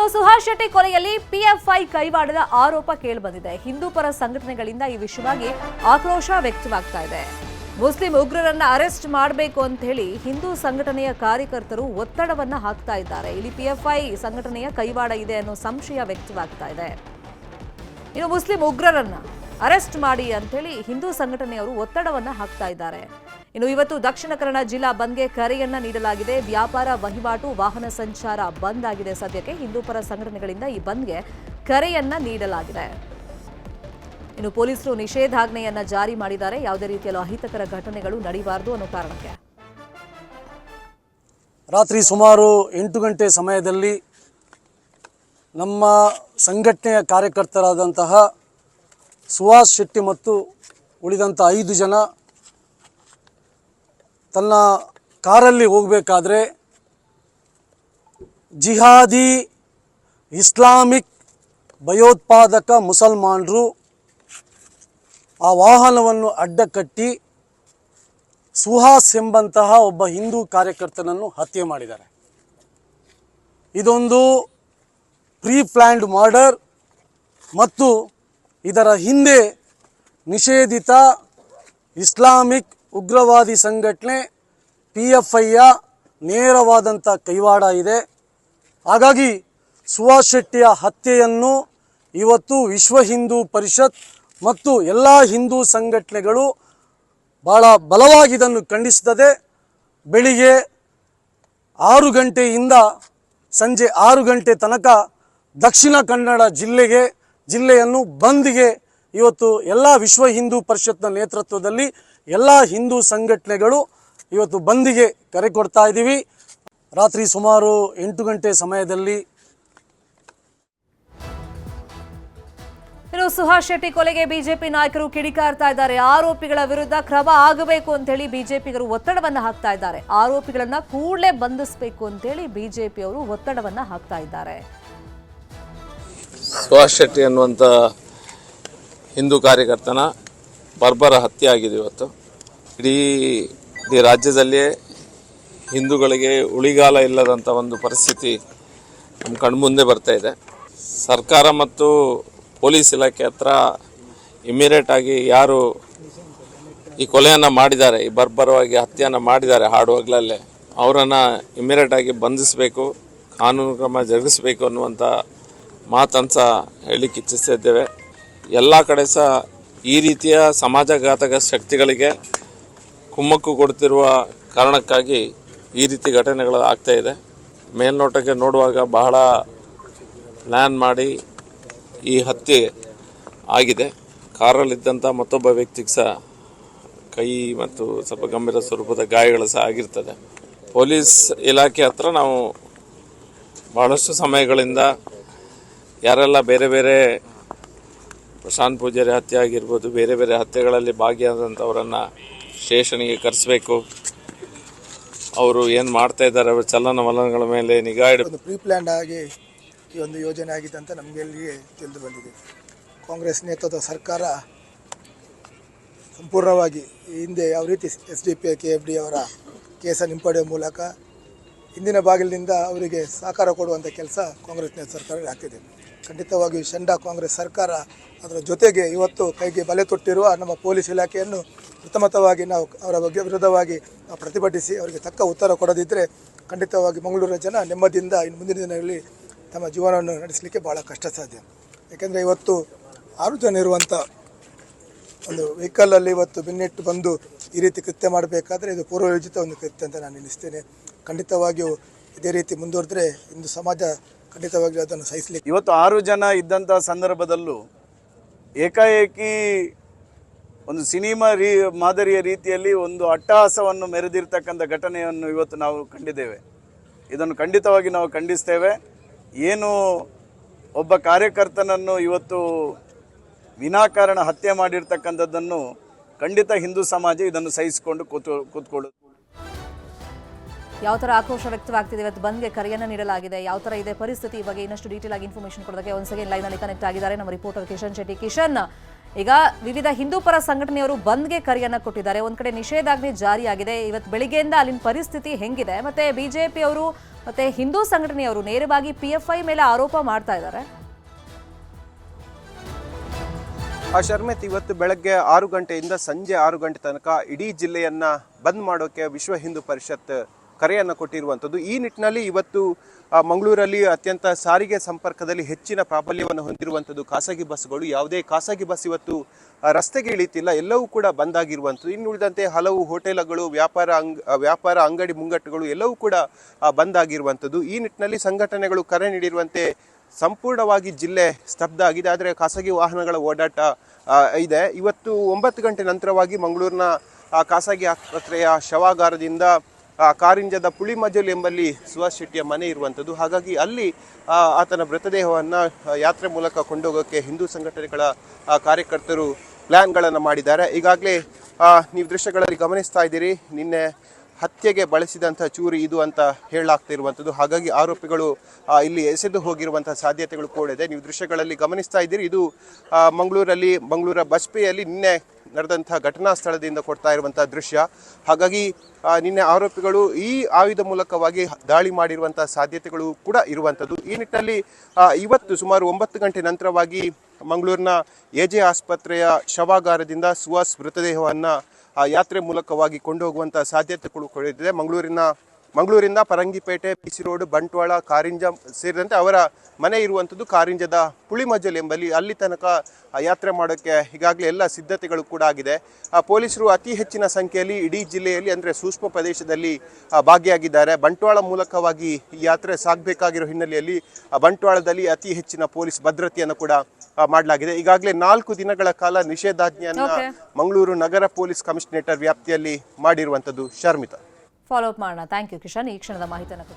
ಇನ್ನು ಸುಹಾಸ್ ಶೆಟ್ಟಿ ಕೊಲೆಯಲ್ಲಿ ಪಿಎಫ್ಐ ಕೈವಾಡದ ಆರೋಪ ಕೇಳಿಬಂದಿದೆ. ಹಿಂದೂ ಪರ ಸಂಘಟನೆಗಳಿಂದ ಈ ವಿಷಯವಾಗಿ ಆಕ್ರೋಶ ವ್ಯಕ್ತವಾಗ್ತಾ ಇದೆ. ಮುಸ್ಲಿಂ ಉಗ್ರರನ್ನ ಅರೆಸ್ಟ್ ಮಾಡಬೇಕು ಅಂತ ಹೇಳಿ ಹಿಂದೂ ಸಂಘಟನೆಯ ಕಾರ್ಯಕರ್ತರು ಒತ್ತಡವನ್ನ ಹಾಕ್ತಾ ಇದ್ದಾರೆ. ಇಲ್ಲಿ ಪಿಎಫ್ಐ ಸಂಘಟನೆಯ ಕೈವಾಡ ಇದೆ ಅನ್ನೋ ಸಂಶಯ ವ್ಯಕ್ತವಾಗ್ತಾ ಇದೆ. ಇನ್ನು ಮುಸ್ಲಿಂ ಉಗ್ರರನ್ನ ಅರೆಸ್ಟ್ ಮಾಡಿ ಅಂತೇಳಿ ಹಿಂದೂ ಸಂಘಟನೆಯವರು ಒತ್ತಡವನ್ನ ಹಾಕ್ತಾ ಇದ್ದಾರೆ. ಇನ್ನು ಇವತ್ತು ದಕ್ಷಿಣ ಕನ್ನಡ ಜಿಲ್ಲಾ ಬಂದ್ಗೆ ಕರೆಯನ್ನ ನೀಡಲಾಗಿದೆ. ವ್ಯಾಪಾರ, ವಹಿವಾಟು, ವಾಹನ ಸಂಚಾರ ಬಂದ್ ಆಗಿದೆ ಸದ್ಯಕ್ಕೆ. ಹಿಂದೂಪರ ಸಂಘಟನೆಗಳಿಂದ ಈ ಬಂದ್ಗೆ ಕರೆಯನ್ನ ನೀಡಲಾಗಿದೆ. ಇನ್ನು ಪೊಲೀಸರು ನಿಷೇಧಾಜ್ಞೆಯನ್ನ ಜಾರಿ ಮಾಡಿದ್ದಾರೆ. ಯಾವುದೇ ರೀತಿಯಲ್ಲೂ ಅಹಿತಕರ ಘಟನೆಗಳು ನಡೆಯಬಾರದು ಅನ್ನೋ ಕಾರಣಕ್ಕೆ. ರಾತ್ರಿ ಸುಮಾರು ಎಂಟು ಗಂಟೆ ಸಮಯದಲ್ಲಿ ನಮ್ಮ ಸಂಘಟನೆಯ ಕಾರ್ಯಕರ್ತರಾದಂತಹ ಸುಹಾಸ್ ಶೆಟ್ಟಿ ಮತ್ತು ಉಳಿದಂಥ ಐದು ಜನ ತನ್ನ ಕಾರಲ್ಲಿ ಹೋಗಬೇಕಾದ್ರೆ ಜಿಹಾದಿ ಇಸ್ಲಾಮಿಕ್ ಭಯೋತ್ಪಾದಕ ಮುಸಲ್ಮಾನರು ಆ ವಾಹನವನ್ನು ಅಡ್ಡಕಟ್ಟಿ ಸುಹಾಸ್ ಎಂಬಂತಹ ಒಬ್ಬ ಹಿಂದೂ ಕಾರ್ಯಕರ್ತನನ್ನು ಹತ್ಯೆ ಮಾಡಿದ್ದಾರೆ. ಇದೊಂದು ಪ್ರೀ ಪ್ಲ್ಯಾಂಡ್ ಮರ್ಡರ್ ಮತ್ತು ಇದರ ಹಿಂದೆ ನಿಷೇಧಿತ ಇಸ್ಲಾಮಿಕ್ ಉಗ್ರವಾದಿ ಸಂಘಟನೆ ಪಿ ಎಫ್ ಐಯ ನೇರವಾದಂಥ ಕೈವಾಡ ಇದೆ. ಹಾಗಾಗಿ ಸುಭಾಷ್ ಶೆಟ್ಟಿಯ ಹತ್ಯೆಯನ್ನು ಇವತ್ತು ವಿಶ್ವ ಹಿಂದೂ ಪರಿಷತ್ ಮತ್ತು ಎಲ್ಲ ಹಿಂದೂ ಸಂಘಟನೆಗಳು ಭಾಳ ಬಲವಾಗಿ ಇದನ್ನು ಖಂಡಿಸುತ್ತದೆ. ಬೆಳಿಗ್ಗೆ ಆರು ಗಂಟೆಯಿಂದ ಸಂಜೆ ಆರು ಗಂಟೆ ತನಕ ದಕ್ಷಿಣ ಕನ್ನಡ ಜಿಲ್ಲೆಗೆ, ಜಿಲ್ಲೆಯನ್ನು ಬಂದ್ಗೆ ಇವತ್ತು ಎಲ್ಲ ವಿಶ್ವ ಹಿಂದೂ ಪರಿಷತ್ನ ನೇತೃತ್ವದಲ್ಲಿ ಎಲ್ಲ ಹಿಂದೂ ಸಂಘಟನೆಗಳು ಇವತ್ತು ಬಂದಿಗೆ ಕರೆ ಕೊಡ್ತಾ ಇದ್ದೀವಿ. ರಾತ್ರಿ ಸುಮಾರು ಎಂಟು ಗಂಟೆ ಸಮಯದಲ್ಲಿ ಇನ್ನು ಸುಹಾಸ್ ಶೆಟ್ಟಿ ಕೊಲೆಗೆ ಬಿಜೆಪಿ ನಾಯಕರು ಕಿಡಿಕಾರ್ತಾ ಇದ್ದಾರೆ. ಆರೋಪಿಗಳ ವಿರುದ್ಧ ಕ್ರಮ ಆಗಬೇಕು ಅಂತ ಹೇಳಿ ಬಿಜೆಪಿಗರು ಒತ್ತಡವನ್ನ ಹಾಕ್ತಾ ಇದ್ದಾರೆ. ಆರೋಪಿಗಳನ್ನ ಕೂಡಲೇ ಬಂಧಿಸಬೇಕು ಅಂತೇಳಿ ಬಿಜೆಪಿಯವರು ಒತ್ತಡವನ್ನ ಹಾಕ್ತಾ ಇದ್ದಾರೆ. ಸುಹಾಸ್ ಶೆಟ್ಟಿ ಅನ್ನುವಂಥ ಹಿಂದೂ ಕಾರ್ಯಕರ್ತನ ಬರ್ಬರ ಹತ್ಯೆ ಆಗಿದೆ ಇವತ್ತು. ಇಡೀ ಇಡೀ ರಾಜ್ಯದಲ್ಲಿಯೇ ಹಿಂದೂಗಳಿಗೆ ಉಳಿಗಾಲ ಇಲ್ಲದಂಥ ಒಂದು ಪರಿಸ್ಥಿತಿ ನಮ್ಮ ಕಣ್ಮುಂದೆ ಬರ್ತಾ ಇದೆ. ಸರ್ಕಾರ ಮತ್ತು ಪೊಲೀಸ್ ಇಲಾಖೆ ಹತ್ರ ಇಮಿಡಿಯೇಟ್ ಆಗಿ ಯಾರು ಈ ಕೊಲೆಯನ್ನು ಮಾಡಿದ್ದಾರೆ, ಈ ಬರ್ಬರವಾಗಿ ಹತ್ಯೆಯನ್ನು ಮಾಡಿದ್ದಾರೆ ಹಾಡುವಾಗಲಲ್ಲೇ, ಅವರನ್ನು ಇಮಿಡಿಯೇಟ್ ಆಗಿ ಬಂಧಿಸಬೇಕು, ಕಾನೂನು ಕ್ರಮ ಜರುಗಿಸಬೇಕು ಅನ್ನುವಂಥ ಮಾತನ್ನು ಸಹ ಹೇಳಲಿಕ್ಕೆ ಇಚ್ಛಿಸ್ತಾ ಇದ್ದೇವೆ. ಎಲ್ಲ ಕಡೆ ಸಹ ಈ ರೀತಿಯ ಸಮಾಜಘಾತಕ ಶಕ್ತಿಗಳಿಗೆ ಕುಮ್ಮಕ್ಕು ಕೊಡ್ತಿರುವ ಕಾರಣಕ್ಕಾಗಿ ಈ ರೀತಿ ಘಟನೆಗಳು ಆಗ್ತಾ ಇದೆ. ಮೇಲ್ನೋಟಕ್ಕೆ ನೋಡುವಾಗ ಬಹಳ ಪ್ಲ್ಯಾನ್ ಮಾಡಿ ಈ ಹತ್ಯೆ ಆಗಿದೆ. ಕಾರಲ್ಲಿದ್ದಂಥ ಮತ್ತೊಬ್ಬ ವ್ಯಕ್ತಿಗೆ ಸಹ ಕೈ ಮತ್ತು ಸ್ವಲ್ಪ ಗಂಭೀರ ಸ್ವರೂಪದ ಗಾಯಗಳು ಸಹ ಆಗಿರ್ತದೆ. ಪೊಲೀಸ್ ಇಲಾಖೆ ಹತ್ರ ನಾವು ಬಹಳಷ್ಟು ಸಮಯಗಳಿಂದ ಯಾರೆಲ್ಲ ಬೇರೆ ಬೇರೆ ಪ್ರಶಾಂತ್ ಪೂಜಾರಿ ಹತ್ಯೆ ಆಗಿರ್ಬೋದು, ಬೇರೆ ಬೇರೆ ಹತ್ಯೆಗಳಲ್ಲಿ ಭಾಗಿಯಾದಂಥವರನ್ನು ಸ್ಟೇಷನ್ಗೆ ಕರೆಸಬೇಕು. ಅವರು ಏನು ಮಾಡ್ತಾ ಇದ್ದಾರೆ, ಅವರ ಚಲನವಲನಗಳ ಮೇಲೆ ನಿಗಾ ಇಡ ಒಂದು ಪ್ರೀ ಪ್ಲ್ಯಾಂಡ್ ಆಗಿ ಈ ಒಂದು ಯೋಜನೆ ಆಗಿದೆ ಅಂತ ನಮಗೆ ನಮಗೆಲ್ಲಿಗೆ ತಿಳಿದು ಬಂದಿದೆ. ಕಾಂಗ್ರೆಸ್ ನೇತೃತ್ವದ ಸರ್ಕಾರ ಸಂಪೂರ್ಣವಾಗಿ ಹಿಂದೆ ಯಾವ ರೀತಿ S D P, K F D ಅವರ ಕೇಸನ್ನು ಹಿಂಪಡೆಯುವ ಮೂಲಕ ಹಿಂದಿನ ಬಾಗಿಲಿನಿಂದ ಅವರಿಗೆ ಸಹಕಾರ ಕೊಡುವಂಥ ಕೆಲಸ ಕಾಂಗ್ರೆಸ್ ನೇತೃತ್ವ ಸರ್ಕಾರ ಆಗ್ತಿದೆ. ಖಂಡಿತವಾಗಿಯೂ ಶಂಡ ಕಾಂಗ್ರೆಸ್ ಸರ್ಕಾರ ಅದರ ಜೊತೆಗೆ ಇವತ್ತು ಕೈಗೆ ಬಲೆ ತೊಟ್ಟಿರುವ ನಮ್ಮ ಪೊಲೀಸ್ ಇಲಾಖೆಯನ್ನು ಪ್ರಥಮತವಾಗಿ ನಾವು ಅವರ ಬಗ್ಗೆ ವಿರುದ್ಧವಾಗಿ ಪ್ರತಿಭಟಿಸಿ ಅವರಿಗೆ ತಕ್ಕ ಉತ್ತರ ಕೊಡದಿದ್ದರೆ ಖಂಡಿತವಾಗಿ ಮಂಗಳೂರಿನ ಜನ ನೆಮ್ಮದಿಯಿಂದ ಇನ್ನು ಮುಂದಿನ ದಿನಗಳಲ್ಲಿ ತಮ್ಮ ಜೀವನವನ್ನು ನಡೆಸಲಿಕ್ಕೆ ಭಾಳ ಕಷ್ಟ ಸಾಧ್ಯ ಯಾಕೆಂದರೆ ಇವತ್ತು ಆರು ಜನ ಇರುವಂಥ ಒಂದು ವೆಹಿಕಲಲ್ಲಿ ಇವತ್ತು ಬೆನ್ನಿಟ್ಟು ಬಂದು ಈ ರೀತಿ ಕೃತ್ಯ ಮಾಡಬೇಕಾದ್ರೆ ಇದು ಪೂರ್ವಯೋಜಿತ ಒಂದು ಕೃತ್ಯ ಅಂತ ನಾನು ಎನಿಸ್ತೇನೆ ಖಂಡಿತವಾಗಿಯೂ ಇದೇ ರೀತಿ ಮುಂದುವರೆದ್ರೆ ಇಂದು ಸಮಾಜ ಖಂಡಿತವಾಗಿಯೂ ಅದನ್ನು ಸಹಿಸಲಿಕ್ಕೆ ಇವತ್ತು ಆರು ಜನ ಇದ್ದಂಥ ಸಂದರ್ಭದಲ್ಲೂ ಏಕಾಏಕಿ ಒಂದು ಸಿನಿಮಾ ರೀ ಮಾದರಿಯ ರೀತಿಯಲ್ಲಿ ಒಂದು ಅಟ್ಟಹಾಸವನ್ನು ಮೆರೆದಿರ್ತಕ್ಕಂಥ ಘಟನೆಯನ್ನು ಇವತ್ತು ನಾವು ಕಂಡಿದ್ದೇವೆ. ಇದನ್ನು ಖಂಡಿತವಾಗಿ ನಾವು ಖಂಡಿಸ್ತೇವೆ. ಏನು ಒಬ್ಬ ಕಾರ್ಯಕರ್ತನನ್ನು ಇವತ್ತು ವಿನಾಕಾರಣ ಹತ್ಯೆ ಮಾಡಿರ್ತಕ್ಕಂಥದ್ದನ್ನು ಖಂಡಿತ ಹಿಂದೂ ಸಮಾಜ ಇದನ್ನು ಸಹಿಸಿಕೊಂಡು ಕೂತು, ಕೂತ್ಕೊಳ್ಳುತ್ತೆ. ಯಾವ ತರ ಆಕ್ರೋಶ ವ್ಯಕ್ತವಾಗ್ತಿದೆ? ಇವತ್ತು ಬಂದ್ಗೆ ಕರೆಯನ್ನು ನೀಡಲಾಗಿದೆ. ಯಾವ ತರ ಇದೆ ಪರಿಸ್ಥಿತಿ? ಬಗ್ಗೆ ಇನ್ನಷ್ಟು ಡೀಟೇಲ್ ಆಗಿ ಇನ್ಫಾರ್ಮೇಶನ್ ಕೊಡೋದಕ್ಕೆ ಒಂದ್ ಸೆಕೆಂಡ್ ಲೈವ್ನಲ್ಲಿ ಕನೆಕ್ಟ್ ಆಗಿದ್ದಾರೆ ನಮ್ಮ ರಿಪೋರ್ಟರ್ ಕಿಶನ್ ಶೆಟ್ಟಿ. ಕಿಶನ್, ಈಗ ವಿವಿಧ ಹಿಂದೂ ಪರ ಸಂಘಟನೆಯವರು ಬಂದ್ಗೆ ಕರೆಯನ್ನು ಕೊಟ್ಟಿದ್ದಾರೆ. ಒಂದ್ ಕಡೆ ನಿಷೇಧಾಜ್ಞೆ ಜಾರಿಯಾಗಿದೆ. ಇವತ್ತು ಬೆಳಿಗ್ಗೆಯಿಂದ ಅಲ್ಲಿನ ಪರಿಸ್ಥಿತಿ ಹೆಂಗಿದೆ? ಮತ್ತೆ ಬಿಜೆಪಿ ಅವರು ಮತ್ತೆ ಹಿಂದೂ ಸಂಘಟನೆಯವರು ನೇರವಾಗಿ ಪಿ ಎಫ್ ಐ ಮೇಲೆ ಆರೋಪ ಮಾಡ್ತಾ ಇದ್ದಾರೆ. ಆ ಶರ್ಮೇತ್ ಇವತ್ತು ಬೆಳಗ್ಗೆ ಆರು ಗಂಟೆಯಿಂದ ಸಂಜೆ ಆರು ಗಂಟೆ ತನಕ ಇಡೀ ಜಿಲ್ಲೆಯನ್ನು ಬಂದ್ ಮಾಡೋಕೆ ವಿಶ್ವ ಹಿಂದೂ ಪರಿಷತ್ ಕರೆಯನ್ನು ಕೊಟ್ಟಿರುವಂಥದ್ದು. ಈ ನಿಟ್ಟಿನಲ್ಲಿ ಇವತ್ತು ಮಂಗಳೂರಲ್ಲಿ ಅತ್ಯಂತ ಸಾರಿಗೆ ಸಂಪರ್ಕದಲ್ಲಿ ಹೆಚ್ಚಿನ ಪ್ರಾಬಲ್ಯವನ್ನು ಹೊಂದಿರುವಂಥದ್ದು ಖಾಸಗಿ ಬಸ್ಗಳು. ಯಾವುದೇ ಖಾಸಗಿ ಬಸ್ ಇವತ್ತು ರಸ್ತೆಗೆ ಇಳಿತಿಲ್ಲ. ಎಲ್ಲವೂ ಕೂಡ ಬಂದ್ ಆಗಿರುವಂಥದ್ದು. ಇನ್ನು ಉಳಿದಂತೆ ಹಲವು ಹೋಟೆಲ್ಗಳು, ವ್ಯಾಪಾರ ಅಂಗ ವ್ಯಾಪಾರ ಅಂಗಡಿ ಮುಂಗಟ್ಟುಗಳು ಎಲ್ಲವೂ ಕೂಡ ಬಂದ್ ಆಗಿರುವಂಥದ್ದು. ಈ ನಿಟ್ಟಿನಲ್ಲಿ ಸಂಘಟನೆಗಳು ಕರೆ ನೀಡಿರುವಂತೆ ಸಂಪೂರ್ಣವಾಗಿ ಜಿಲ್ಲೆ ಸ್ತಬ್ಧ ಆಗಿದೆ. ಆದರೆ ಖಾಸಗಿ ವಾಹನಗಳ ಓಡಾಟ ಇದೆ. ಇವತ್ತು ಒಂಬತ್ತು ಗಂಟೆ ನಂತರವಾಗಿ ಮಂಗಳೂರಿನ ಖಾಸಗಿ ಆಸ್ಪತ್ರೆಯ ಶವಾಗಾರದಿಂದ ಕಾರಿಂಜದ ಪುಳಿಮಜಲ್ ಎಂಬಲ್ಲಿ ಸುಭಾಷ್ ಶೆಟ್ಟಿಯ ಮನೆ ಇರುವಂಥದ್ದು ಹಾಗಾಗಿ ಅಲ್ಲಿ ಆತನ ಮೃತದೇಹವನ್ನು ಯಾತ್ರೆ ಮೂಲಕ ಕೊಂಡೋಗೋಕ್ಕೆ ಹಿಂದೂ ಸಂಘಟನೆಗಳ ಕಾರ್ಯಕರ್ತರು ಪ್ಲ್ಯಾನ್ಗಳನ್ನು ಮಾಡಿದ್ದಾರೆ. ಈಗಾಗಲೇ ನೀವು ದೃಶ್ಯಗಳಲ್ಲಿ ಗಮನಿಸ್ತಾ ಇದ್ದೀರಿ. ನಿನ್ನೆ ಹತ್ಯೆಗೆ ಬಳಸಿದಂಥ ಚೂರಿ ಇದು ಅಂತ ಹೇಳಲಾಗ್ತಿರುವಂಥದ್ದು. ಹಾಗಾಗಿ ಆರೋಪಿಗಳು ಇಲ್ಲಿ ಎಸೆದು ಹೋಗಿರುವಂಥ ಸಾಧ್ಯತೆಗಳು ಕೂಡ ಇದೆ. ನೀವು ದೃಶ್ಯಗಳಲ್ಲಿ ಗಮನಿಸ್ತಾ ಇದ್ದೀರಿ. ಇದು ಮಂಗಳೂರಲ್ಲಿ, ಮಂಗಳೂರ ಬಸ್ಪೆಯಲ್ಲಿ ನಿನ್ನೆ ನಡೆದಂಥ ಘಟನಾ ಸ್ಥಳದಿಂದ ಕೊಡ್ತಾ ಇರುವಂಥ ದೃಶ್ಯ. ಹಾಗಾಗಿ ನಿನ್ನೆ ಆರೋಪಿಗಳು ಈ ಆಯುಧ ಮೂಲಕವಾಗಿ ದಾಳಿ ಮಾಡಿರುವಂಥ ಸಾಧ್ಯತೆಗಳು ಕೂಡ ಇರುವಂಥದ್ದು. ಈ ನಿಟ್ಟಿನಲ್ಲಿ ಇವತ್ತು ಸುಮಾರು ಒಂಬತ್ತು ಗಂಟೆ ನಂತರವಾಗಿ ಮಂಗಳೂರಿನ ಎಜೆ ಆಸ್ಪತ್ರೆಯ ಶವಾಗಾರದಿಂದ ಸುವಾಸ್ ಮೃತದೇಹವನ್ನು ಆ ಯಾತ್ರೆ ಮೂಲಕವಾಗಿ ಕೊಂಡೋಗುವಂಥ ಸಾಧ್ಯತೆಗಳು ಕೂಡ ಇದೆ ಮಂಗಳೂರಿನ ಮಂಗಳೂರಿಂದ Farangipete P C road Bantwal Karinja ಸೇರಿದಂತೆ ಅವರ ಮನೆ ಇರುವಂಥದ್ದು ಕಾರಿಂಜದ ಪುಳಿಮಜಲ್ ಎಂಬಲ್ಲಿ ಅಲ್ಲಿ ತನಕ ಯಾತ್ರೆ ಮಾಡೋಕ್ಕೆ ಈಗಾಗಲೇ ಎಲ್ಲ ಸಿದ್ಧತೆಗಳು ಕೂಡ ಆಗಿದೆ. ಆ ಪೊಲೀಸರು ಅತಿ ಹೆಚ್ಚಿನ ಸಂಖ್ಯೆಯಲ್ಲಿ ಇಡೀ ಜಿಲ್ಲೆಯಲ್ಲಿ ಅಂದರೆ ಸೂಕ್ಷ್ಮ ಪ್ರದೇಶದಲ್ಲಿ ಭಾಗಿಯಾಗಿದ್ದಾರೆ. ಬಂಟ್ವಾಳ ಮೂಲಕವಾಗಿ ಈ ಯಾತ್ರೆ ಸಾಗಬೇಕಾಗಿರೋ ಹಿನ್ನೆಲೆಯಲ್ಲಿ ಆ ಬಂಟ್ವಾಳದಲ್ಲಿ ಅತಿ ಹೆಚ್ಚಿನ ಪೊಲೀಸ್ ಭದ್ರತೆಯನ್ನು ಕೂಡ ಮಾಡಲಾಗಿದೆ. ಈಗಾಗಲೇ ನಾಲ್ಕು ದಿನಗಳ ಕಾಲ ನಿಷೇಧಾಜ್ಞೆಯನ್ನು. ಮಂಗಳೂರು ನಗರ ಪೊಲೀಸ್ ಕಮಿಷನರೇಟರ್ ವ್ಯಾಪ್ತಿಯಲ್ಲಿ ಮಾಡಿರುವಂಥದ್ದು ಶರ್ಮಿತಾ. ಫಾಲೋ ಅಪ್ ಮಾಡೋಣ ಥ್ಯಾಂಕ್ ಯು ಕಿಶನ್ ಈ ಕ್ಷಣದ ಮಾಹಿತಿಯನ್ನು.